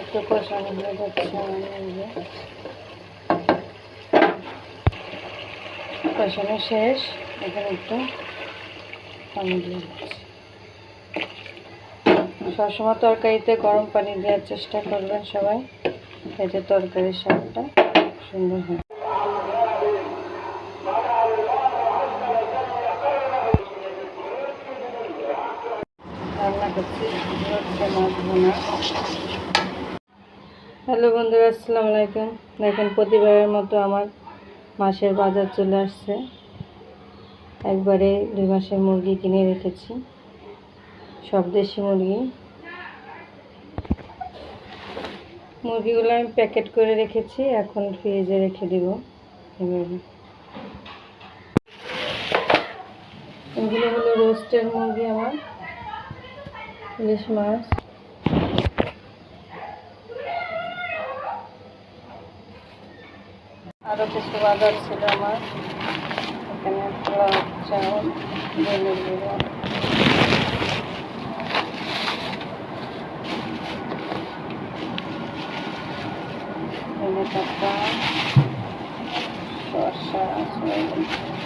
একটু হয়ে যাচ্ছে আমার এই কষানো শেষ, এখানে একটু পানি সবসময় তরকারিতে গরম পানি দেওয়ার চেষ্টা করবেন সবাই, এতে তরকারির স্বাদটা সুন্দর হয়। হ্যালো বন্ধুরা, আসসালামু আলাইকুম। দেখেন, প্রতিবারের মতো আমার মাসের বাজার চলে আসছে। একবারে দুই মাসের মুরগি কিনে রেখেছি। সব দেশি মুরগি। মুরগিগুলো আমি প্যাকেট করে রেখেছি, এখন ফ্রিজে রেখে দিব এভাবে। এগুলো হলো রোস্টের মুরগি আমার। ইলিশ মাছ আরও কিছু বাজার ছিল আমার। এখানে চাউল দইয়ের গুঁড়ো ধনে পাতা শসা সয়াবিন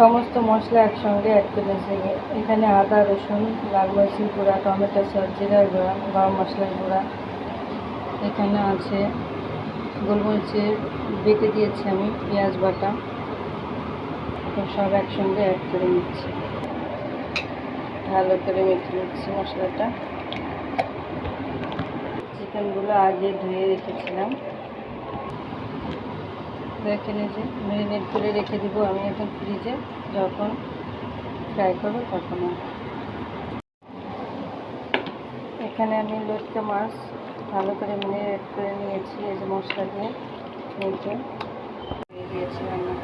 সমস্ত মশলা একসঙ্গে অ্যাড করেছি এখানে আদা, রসুন, লাল মরিচের গুঁড়া, টমেটো সস জিরার গুঁড়া, গরম মশলার গুঁড়া। এখানে আছে গোলমরিচের বেটে দিয়েছি আমি পেঁয়াজ বাটা। সব একসঙ্গে অ্যাড করে নিচ্ছি। ভালো করে মেখে নিচ্ছি মশলাটা। চিকেনগুলো আগে ধুয়ে রেখেছিলাম। দেখে নিজে মেরিনেট করে রেখে দিব আমি এখন ফ্রিজে, যখন ফ্রাই করব তখন। এখানে আমি লটকা মাছ ভালো করে মেরিনেট করে নিয়েছি, এই যে মশলা দিয়ে নিচে দিয়েছি রান্না